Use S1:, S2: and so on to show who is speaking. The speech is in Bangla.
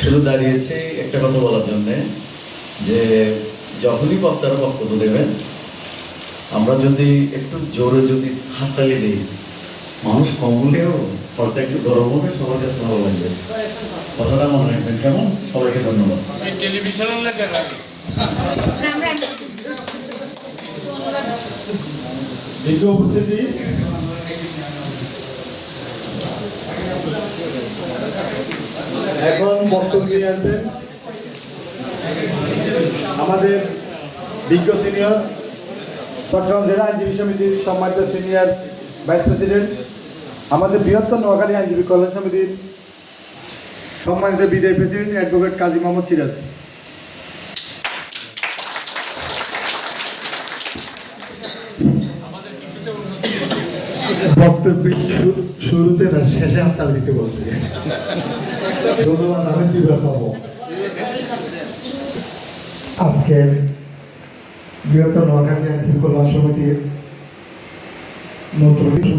S1: শুধু দাঁড়িয়েছে একটা কথা বলার জন্যে যে যখনই বক্তারা বক্তব্য দেবেন আমরা যদি একটু জোরে যদি হাততালি দিই মানুষ কম হলেও ফলটা একটু গরম হবে সবার কাছে ভালো লাগবে। কথাটা মনে রাখবেন কেমন? সবাইকে ধন্যবাদ।
S2: উপস্থিতি। এখন বক্তব্য নিয়ে আসবেন আমাদের বিজ্ঞ সিনিয়র, চট্টগ্রাম জেলা আইনজীবী সমিতির সম্মানিত সিনিয়র ভাইস প্রেসিডেন্ট, আমাদের বৃহত্তর নোয়াখালী আইনজীবী কল্যাণ সমিতির সম্মানিত বিদায় প্রেসিডেন্ট অ্যাডভোকেট কাজী মোহাম্মদ সিরাজ।
S3: বক্তব্যের শুরুতে না, শেষে হাততাল দিতে বলছে। ধন্যবাদ, আমি দিবে পাবো? আজকের বৃহত্তর নোয়াখালী আইন শৃঙ্খলা সমিতির নতুন